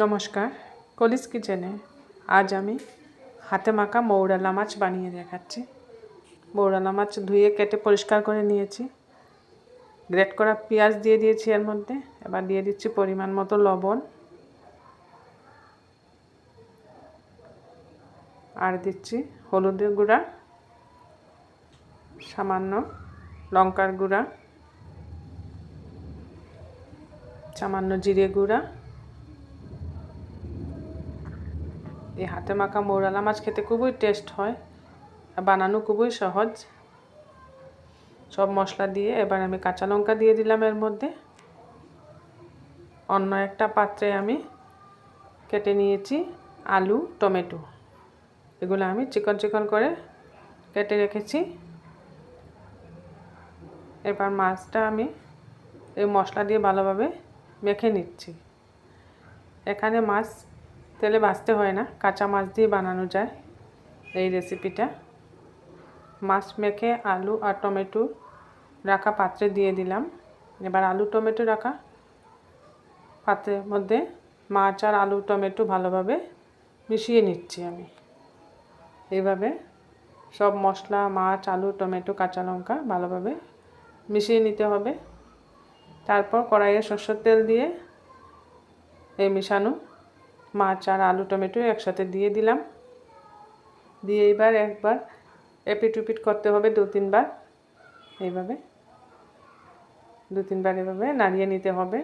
নমস্কার, কলিস কিচেনে আজ আমি হাতে মাখা মৌরালা মাছ বানিয়ে দেখাচ্ছি। মৌরালা মাছ ধুয়ে কেটে পরিষ্কার করে নিয়েছি। গ্রেট করা পেঁয়াজ দিয়ে দিয়েছি এর মধ্যে, এবার দিয়ে দিচ্ছি পরিমাণ মতো লবণ। আর দিচ্ছি হলুদের গুঁড়া, সামান্য লঙ্কার গুঁড়া, সামান্য জিরে গুঁড়া এই হাতে মাখা মৌরালা মাছ খেতে খুবই টেস্ট হয় বানানো খুবই সহজ। সব মশলা দিয়ে এবার আমি কাঁচা লঙ্কা দিয়ে দিলাম এর মধ্যে। অন্য একটা পাত্রে আমি কেটে নিয়েছি আলু, টমেটো। এগুলো আমি চিকন চিকন করে কেটে রেখেছি। এবার মাছটা আমি এই মশলা দিয়ে ভালোভাবে মেখে নিচ্ছি। এখানে মাছ তেলে ভাজতে হয় না, কাঁচা মাছ দিয়ে বানানো যায় এই রেসিপিটা মাছ মেখে আলু আর টমেটো রাখা পাত্রে দিয়ে দিলাম। এবার আলু, টমেটো রাখা পাত্রের মধ্যে মাছ আর আলু, টমেটো ভালোভাবে মিশিয়ে নিচ্ছি আমি। এইভাবে সব মশলা, মাছ, আলু, টমেটো, কাঁচা লঙ্কা ভালোভাবে মিশিয়ে নিতে হবে। তারপর কড়াইয়ে সর্ষের তেল দিয়ে এই মিশানো মাছ আর আলু টমেটো একসাথে দিয়ে দিলাম। দিয়ে এবার একবার এপিট উপিট করতে হবে দু তিনবার। এইভাবে। দু তিনবার এভাবে নাড়িয়ে নিতে হবে।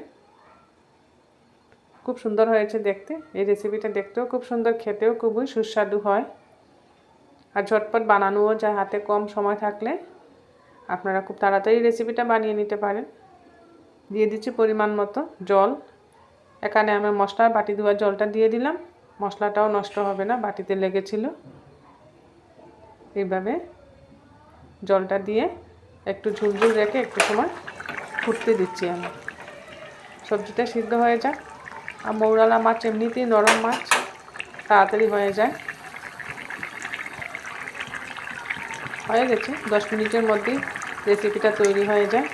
খুব সুন্দর হয়েছে দেখতে। এই রেসিপিটা দেখতেও খুব সুন্দর, খেতেও খুবই সুস্বাদু হয়। আর ঝটপট বানানোও যায়, হাতে কম সময় থাকলে। আপনারা খুব তাড়াতাড়ি রেসিপিটা বানিয়ে নিতে পারেন। দিয়ে দিচ্ছি পরিমাণ মতো জল। এখানে আমি মশলার বাটি ধোয়ার জলটা দিয়ে দিলাম। মশলাটাও নষ্ট হবে না, বাটিতে লেগেছিল। এইভাবে জলটা দিয়ে একটু ঝুলঝুল রেখে একটু সময় ফুটতে দিচ্ছি আমি। সবজিটা সিদ্ধ হয়ে যাক। আর মৌরালা মাছ এমনিতেই নরম মাছ, তাড়াতাড়ি হয়ে যায়। হয়ে গেছে, দশ মিনিটের মধ্যেই রেসিপিটা তৈরি হয়ে যায়।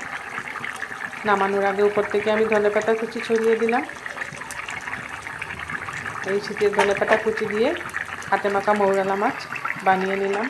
নামানোর আগে উপর থেকে আমি ধনে পাতা কুচি ছড়িয়ে দিলাম। এই শীতের ধনে পাতা কুচি দিয়ে হাতে মাখা মৌরালা মাছ বানিয়ে নিলাম।